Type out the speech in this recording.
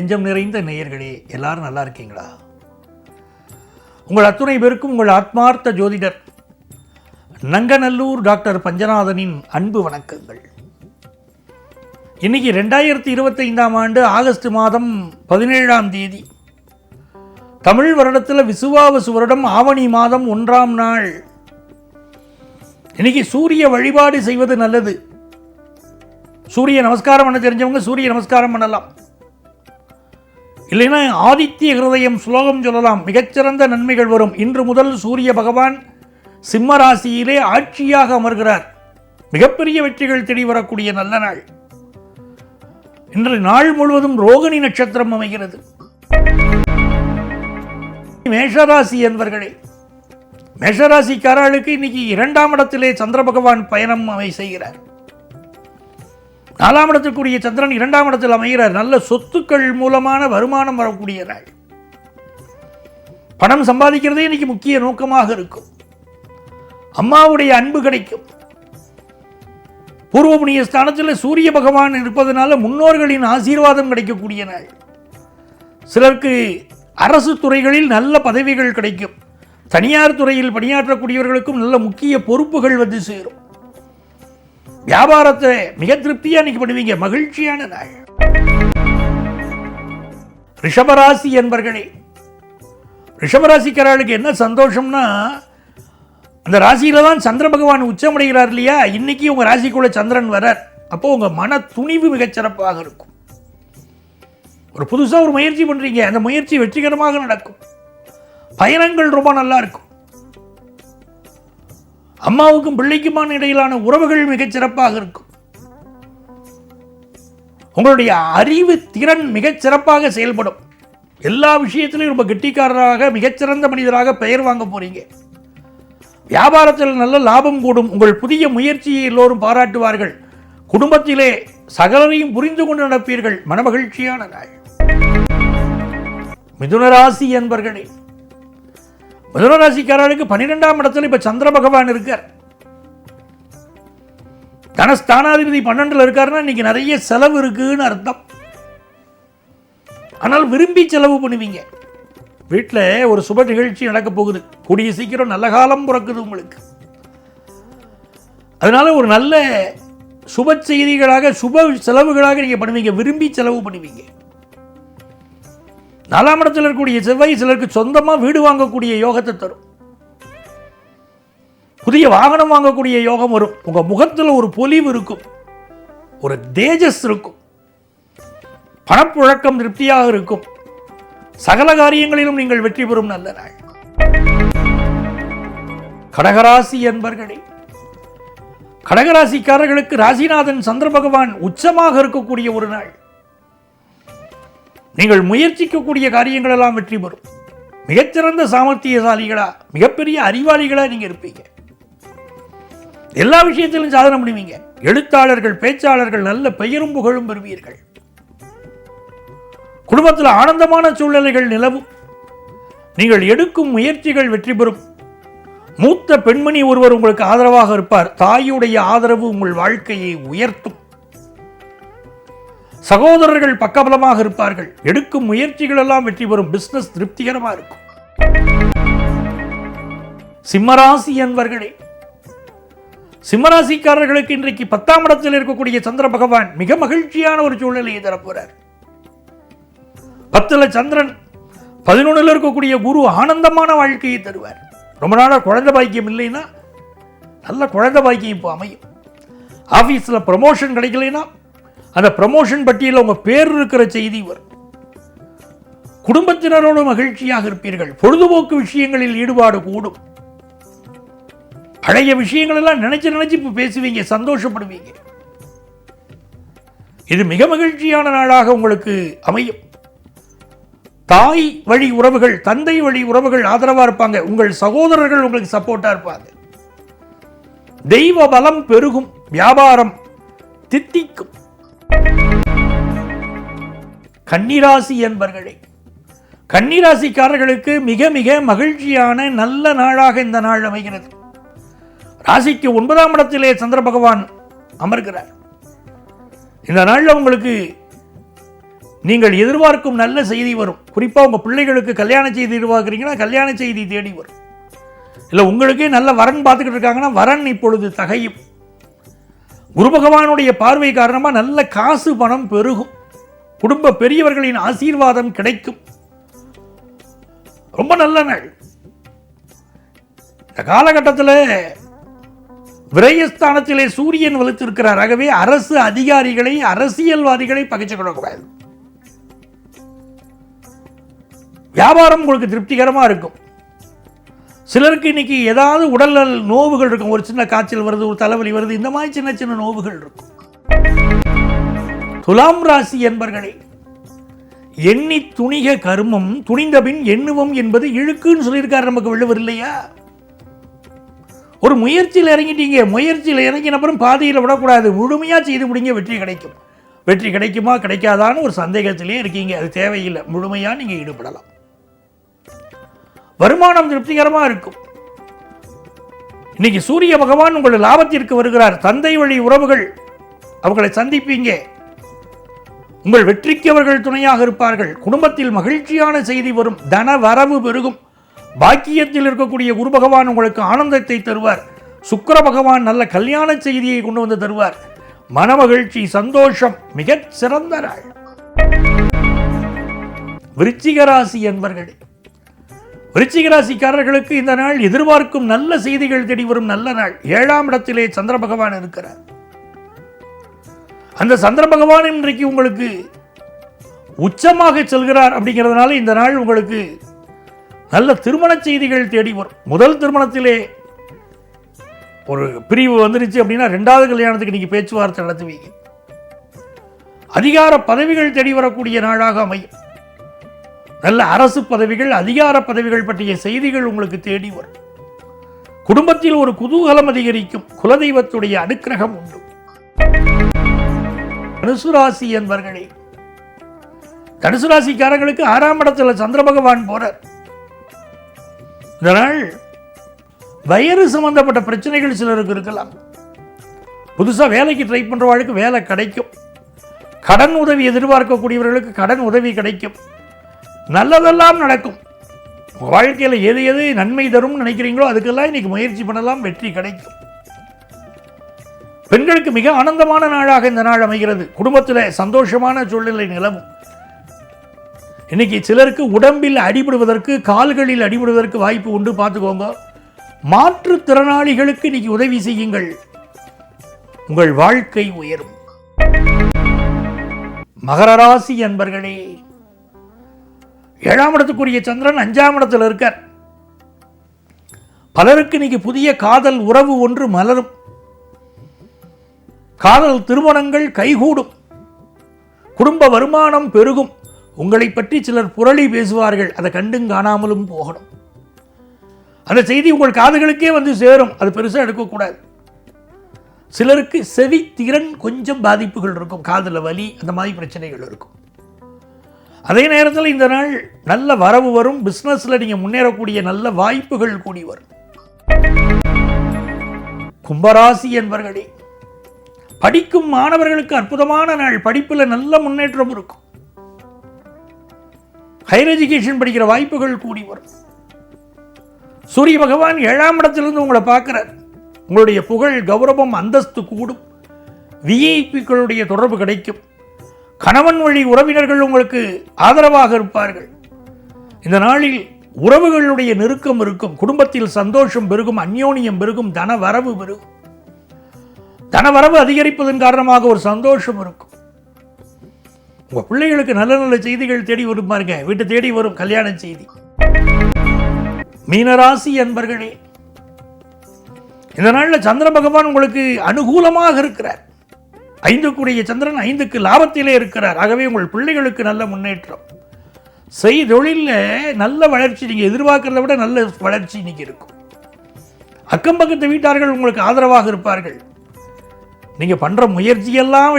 நெஞ்சம் நிறைந்த நேயர்களே எல்லாரும் நல்லா இருக்கீங்களா? உங்கள் அத்துணை பேருக்கும் உங்கள் ஆத்மார்த்த ஜோதிடர் நங்கநல்லூர் டாக்டர் பஞ்சநாதனின் அன்பு வணக்கங்கள். இன்னைக்கு ரெண்டாயிரத்தி இருபத்தைந்தாம் ஆண்டு ஆகஸ்ட் மாதம் பதினேழாம் தேதி. தமிழ் வருடத்தில் விசுவாவசு வருடம் ஆவணி மாதம் ஒன்றாம் நாள். இன்னைக்கு சூரிய வழிபாடு செய்வது நல்லது. சூரிய நமஸ்காரம் பண்ண தெரிஞ்சவங்க சூரிய நமஸ்காரம் பண்ணலாம். இல்லைன்னா ஆதித்ய ஹிருதயம் ஸ்லோகம் சொல்லலாம். மிகச்சிறந்த நன்மைகள் வரும். இன்று முதல் சூரிய பகவான் சிம்ம ராசியிலே ஆட்சியாக அமர்கிறார். மிகப்பெரிய வெற்றிகள் தேடி வரக்கூடிய நல்ல நாள். இன்று நாள் முழுவதும் ரோகிணி நட்சத்திரம் அமைகிறது. மேஷராசி என்பர்களே மேஷராசிக்காரர்களுக்கு இன்னைக்கு இரண்டாம் இடத்திலே சந்திர பகவான் பயணம் அமை செய்கிறார். நாலாம் இடத்திற்குரிய சந்திரன் இரண்டாம் இடத்தில் அமைகிறார். நல்ல சொத்துக்கள் மூலமான வருமானம் வரக்கூடிய நாள் பணம் சம்பாதிக்கிறதே இன்னைக்கு முக்கிய நோக்கமாக இருக்கும். அம்மாவுடைய அன்பு கிடைக்கும். பூர்வ புண்ணிய ஸ்தானத்தில் சூரிய பகவான் இருப்பதனால முன்னோர்களின் ஆசீர்வாதம் கிடைக்கக்கூடிய நாள் சிலருக்கு அரசு துறைகளில் நல்ல பதவிகள் கிடைக்கும். தனியார் துறையில் பணியாற்றக்கூடியவர்களுக்கும் நல்ல முக்கிய பொறுப்புகள் வந்து சேரும். வியாபாரத்தை மிக திருப்தியா இன்னைக்கு பண்ணுவீங்க. மகிழ்ச்சியான நாள். ரிஷபராசி என்பர்களே ரிஷபராசிக்காரர்களுக்கு என்ன சந்தோஷம்னா அந்த ராசியில் தான் சந்திர பகவான் உச்சமடைகிறார் இல்லையா? இன்னைக்கு உங்க ராசிக்குள்ள சந்திரன் வரார். அப்போ உங்க மன துணிவு மிகச்சிறப்பாக இருக்கும். ஒரு புதுசா ஒரு முயற்சி பண்றீங்க. அந்த முயற்சி வெற்றிகரமாக நடக்கும். பயணங்கள் ரொம்ப நல்லா இருக்கும். அம்மாவுக்கும் பிள்ளைக்குமான இடையிலான உறவுகள் மிகச்சிறப்பாக இருக்கும். உங்களுடைய அறிவு திறன் மிகச்சிறப்பாக செயல்படும். எல்லா விஷயத்திலையும் ரொம்ப கெட்டிக்காரராக மிகச்சிறந்த மனிதராக பெயர் வாங்க போறீங்க. வியாபாரத்தில் நல்ல லாபம் கூடும். உங்கள் புதிய முயற்சியை எல்லோரும் பாராட்டுவார்கள். குடும்பத்திலே சகலரையும் புரிந்து கொண்டு நடப்பீர்கள். மனமகிழ்ச்சியான நாள். மிதுனராசி என்பர்களே மிதனராசிக்காரர்களுக்கு பன்னிரெண்டாம் இடத்துல இப்ப சந்திர பகவான் இருக்கார். தனஸ்தானாதிபதி பன்னெண்டுல இருக்காருன்னா இன்னைக்கு நிறைய செலவு இருக்குன்னு அர்த்தம். ஆனால் விரும்பி செலவு பண்ணுவீங்க. வீட்டில் ஒரு சுப நிகழ்ச்சி நடக்க போகுது. கூடிய சீக்கிரம் நல்ல காலம் பிறக்குது உங்களுக்கு. அதனால ஒரு நல்ல சுப செய்திகளாக சுப செலவுகளாக நீங்க பண்ணுவீங்க. விரும்பி செலவு பண்ணுவீங்க. நாலாம் இடத்தில் இருக்கக்கூடிய செவ்வாய் சிலருக்கு சொந்தமா வீடு வாங்கக்கூடிய யோகத்தை தரும். புதிய வாகனம் வாங்கக்கூடிய யோகம் வரும். உங்க முகத்தில் ஒரு பொலிவு இருக்கும். ஒரு தேஜஸ் இருக்கும். பணப்புழக்கம் திருப்தியாக இருக்கும். சகல காரியங்களிலும் நீங்கள் வெற்றி பெறும் நல்ல நாள் கடகராசி என்பர்களே கடகராசிக்காரர்களுக்கு ராசிநாதன் சந்திர பகவான் உச்சமாக இருக்கக்கூடிய ஒரு நாள். நீங்கள் முயற்சிக்கக்கூடிய காரியங்கள் எல்லாம் வெற்றி பெறும். மிகச்சிறந்த சாமர்த்தியசாலிகளா மிகப்பெரிய அறிவாளிகளா நீங்க இருப்பீங்க. எல்லா விஷயத்திலும் சாதனை பண்ணுவீங்க எழுத்தாளர்கள் பேச்சாளர்கள் நல்ல பெயரும் புகழும் பெறுவீர்கள். குடும்பத்தில் ஆனந்தமான சூழ்நிலைகள் நிலவும். நீங்கள் எடுக்கும் முயற்சிகள் வெற்றி பெறும். மூத்த பெண்மணி ஒருவர் உங்களுக்கு ஆதரவாக இருப்பார். தாயுடைய ஆதரவு உங்கள் வாழ்க்கையை உயர்த்தும். சகோதரர்கள் பக்கபலமாக இருப்பார்கள். எடுக்கும் முயற்சிகள் எல்லாம் வெற்றி பெறும் பிசினஸ் திருப்திகரமாக இருக்கும். சிம்மராசி என்பர்களே சிம்மராசிக்காரர்களுக்கு இன்றைக்கு பத்தாம் இடத்தில் இருக்கக்கூடிய சந்திர பகவான் மிக மகிழ்ச்சியான ஒரு சூழ்நிலையை தரப்போறார். பத்துல சந்திரன் பதினொன்னுல இருக்கக்கூடிய குரு ஆனந்தமான வாழ்க்கையை தருவார். ரொம்ப நாளாக குழந்தை பாக்கியம் இல்லைன்னா நல்ல குழந்தை பாக்கியம் இப்போ அமையும். ஆஃபீஸில் ப்ரமோஷன் கிடைக்கலைன்னா அந்த ப்ரமோஷன் பட்டியலில் உங்கள் பேர் இருக்கிற செய்தி வரும். குடும்பத்தினரோடு மகிழ்ச்சியாக இருப்பீர்கள். பொழுதுபோக்கு விஷயங்களில் ஈடுபாடு கூடும். பழைய விஷயங்கள் எல்லாம் நினைச்சு நினைச்சு இப்போ பேசுவீங்க சந்தோஷப்படுவீங்க. இது மிக மகிழ்ச்சியான நாளாக உங்களுக்கு அமையும். தாய் வழி உறவுகள் தந்தை வழி உறவுகள் ஆதரவாக இருப்பாங்க. உங்கள் சகோதரர்கள் உங்களுக்கு சப்போர்ட்டாக இருப்பாங்க. தெய்வ பலம் பெருகும் வியாபாரம் தித்திக்கும். கன்னிராசி என்பர்களே கன்னிராசிக்காரர்களுக்கு மிக மிக மகிழ்ச்சியான நல்ல நாளாக இந்த நாள் அமைகிறது. ராசிக்கு ஒன்பதாம் இடத்திலே சந்திர பகவான் அமர்கிறார். இந்த நாளில் உங்களுக்கு நீங்கள் எதிர்பார்க்கும் நல்ல செய்தி வரும். குறிப்பாக உங்கள் பிள்ளைகளுக்கு கல்யாண செய்தி எதிர்பார்க்குறீங்கன்னா கல்யாண செய்தி தேடி வரும். இல்லை உங்களுக்கே நல்ல வரன் பார்த்துக்கிட்டு இருக்காங்கன்னா வரன் இப்பொழுது தகையும். குரு பகவானுடைய பார்வை காரணமாக நல்ல காசு பணம் பெருகும். குடும்ப பெரியவர்களின் ஆசீர்வாதம் கிடைக்கும். ரொம்ப நல்ல நாள். இந்த காலகட்டத்தில் விரயஸ்தானத்திலே சூரியன் வலுத்திருக்கிறார். ஆகவே அரசு அதிகாரிகளை அரசியல்வாதிகளை பகைச்சுக்கிடக்கூடாது வியாபாரம் உங்களுக்கு திருப்திகரமாக இருக்கும். சிலருக்கு இன்னைக்கு ஏதாவது உடல்நல நோவுகள் இருக்கும். ஒரு சின்ன காய்ச்சல் வருது ஒரு தலைவலி வருது இந்த மாதிரி சின்ன சின்ன நோவுகள் இருக்கும். துலாம் ராசி என்பர்களே எண்ணி துணிக கர்மம் துணிந்தபின் எண்ணுவோம் என்பது இழுக்குன்னு சொல்லியிருக்காரு நமக்கு வள்ளுவர் இல்லையா? ஒரு முயற்சியில் இறங்கிட்டீங்க. முயற்சியில் இறங்கின அப்புறம் பாதையில் விடக்கூடாது. முழுமையாக செய்து முடிங்க வெற்றி கிடைக்கும். வெற்றி கிடைக்குமா கிடைக்காதான்னு ஒரு சந்தேகத்திலே இருக்கீங்க. அது தேவையில்லை. முழுமையாக நீங்கள் ஈடுபடலாம். வருமானம் திருப்திகரமாக இருக்கும். இன்னைக்கு சூரிய பகவான் உங்கள் லாபத்திற்கு வருகிறார். தந்தை வழி உறவுகள் அவர்களை சந்திப்பீங்க. உங்கள் வெற்றிக்கு அவர்கள் துணையாக இருப்பார்கள். குடும்பத்தில் மகிழ்ச்சியான செய்தி வரும். தன வரவு பெருகும். பாக்கியத்தில் இருக்கக்கூடிய குரு பகவான் உங்களுக்கு ஆனந்தத்தை தருவார். சுக்கர பகவான் நல்ல கல்யாண செய்தியை கொண்டு வந்து தருவார். மனமகிழ்ச்சி சந்தோஷம் மிகச் சிறந்த நாள். விருச்சிக ராசி என்பர்களே விருச்சிக ராசிக்காரர்களுக்கு இந்த நாள் எதிர்பார்க்கும் நல்ல செய்திகள் தேடி வரும் நல்ல நாள். ஏழாம் இடத்திலே சந்திர பகவான் இருக்கிறார். அந்த சந்திர பகவான் இன்றைக்கு உங்களுக்கு உச்சமாக செல்கிறார் அப்படிங்கிறதுனால இந்த நாள் உங்களுக்கு நல்ல திருமண செய்திகள் தேடி வரும். முதல் திருமணத்திலே ஒரு பிரிவு வந்துருச்சு அப்படின்னா ரெண்டாவது கல்யாணத்துக்கு நீங்கள் பேச்சுவார்த்தை நடத்துவீங்க அதிகார பதவிகள் தேடி வரக்கூடிய நாளாக அமையும். நல்ல அரசு பதவிகள் அதிகார பதவிகள் பற்றிய செய்திகள் உங்களுக்கு தேடி வரும். குடும்பத்தில் ஒரு குதூகலம் அதிகரிக்கும். குலதெய்வத்துடைய அனுக்கிரகம் உண்டு. தனுசு ராசி என்பர்களே தனுசு ராசிக்காரங்களுக்கு ஆறாம் இடத்துல சந்திர பகவான் போறார். இதனால் வயிறு சம்பந்தப்பட்ட பிரச்சனைகள் சிலருக்கு இருக்கலாம். புதுசாக வேலைக்கு ட்ரை பண்ணுறவாளுக்கு வேலை கிடைக்கும். கடன் உதவி எதிர்பார்க்கக்கூடியவர்களுக்கு கடன் உதவி கிடைக்கும். நல்லதெல்லாம் நடக்கும். உங்கள் வாழ்க்கையில் எது எது நன்மை தரும்னு நினைக்கிறீங்களோ அதுக்கெல்லாம் இன்னைக்கு முயற்சி பண்ணலாம் வெற்றி கிடைக்கும். பெண்களுக்கு மிக ஆனந்தமான நாளாக இந்த நாள் அமைகிறது. குடும்பத்தில் சந்தோஷமான சூழ்நிலை நிலவும். இன்னைக்கு சிலருக்கு உடம்பில் அடிபடுவதற்கு கால்களில் அடிபடுவதற்கு வாய்ப்பு உண்டு. பார்த்துக்கோங்க. மாற்றுத்திறனாளிகளுக்கு இன்னைக்கு உதவி செய்யுங்கள். உங்கள் வாழ்க்கை உயரும். மகர ராசி அன்பர்களே ஏழாம் இடத்துக்குரிய சந்திரன் அஞ்சாம் இடத்துல இருக்கார். பலருக்கு இன்னைக்கு புதிய காதல் உறவு ஒன்று மலரும். காதல் திருமணங்கள் கைகூடும். குடும்ப வருமானம் பெருகும். உங்களை பற்றி சிலர் புரளி பேசுவார்கள். அதை கண்டும் காணாமலும் போகணும். அந்த செய்தி உங்கள் காதுகளுக்கே வந்து சேரும். அது பெருசாக எடுக்கக்கூடாது. சிலருக்கு செவி திறன் கொஞ்சம் பாதிப்புகள் இருக்கும். காதில் வலி அந்த மாதிரி பிரச்சனைகள் இருக்கும். அதே நேரத்தில் இந்த நாள் நல்ல வரவு வரும். பிஸ்னஸில் நீங்கள் முன்னேறக்கூடிய நல்ல வாய்ப்புகள் கூடி வரும். கும்பராசி என்பர்களே படிக்கும் மாணவர்களுக்கு அற்புதமான நாள். படிப்பில் நல்ல முன்னேற்றம் இருக்கும். ஹையர் எஜுகேஷன் படிக்கிற வாய்ப்புகள் கூடி வரும். சூரிய பகவான் ஏழாம் இடத்திலிருந்து உங்களை பார்க்குறார். உங்களுடைய புகழ் கௌரவம் அந்தஸ்து கூடும். விஐபிக்களுடைய தொடர்பு கிடைக்கும். கணவன் வழி உறவினர்கள் உங்களுக்கு ஆதரவாக இருப்பார்கள். இந்த நாளில் உறவுகளுடைய நெருக்கம் இருக்கும் குடும்பத்தில் சந்தோஷம் பெருகும் அந்யோனியம் பெருகும் தன வரவு பெருகும். தனவரவு அதிகரிப்பதன் காரணமாக ஒரு சந்தோஷம் இருக்கும். உங்கள் பிள்ளைகளுக்கு நல்ல நல்ல செய்திகள் தேடி வரும் பாருங்க. வீட்டை தேடி வரும் கல்யாண செய்தி. மீனராசி அன்பர்களே இந்த நாளில் சந்திர பகவான் உங்களுக்கு அனுகூலமாக இருக்கிறார். ஐந்துக்குரிய சந்திரன் ஐந்துக்கு லாபத்திலே இருக்கிறார். ஆகவே உங்கள் பிள்ளைகளுக்கு நல்ல முன்னேற்றம். செய்தொழிலில் நல்ல வளர்ச்சி நீங்கள் எதிர்பார்க்கிறத விட நல்ல வளர்ச்சி இன்றைக்கி இருக்கும். அக்கம் பக்கத்து வீட்டார்கள் உங்களுக்கு ஆதரவாக இருப்பார்கள். நீங்கள் பண்ணுற முயற்சியெல்லாம்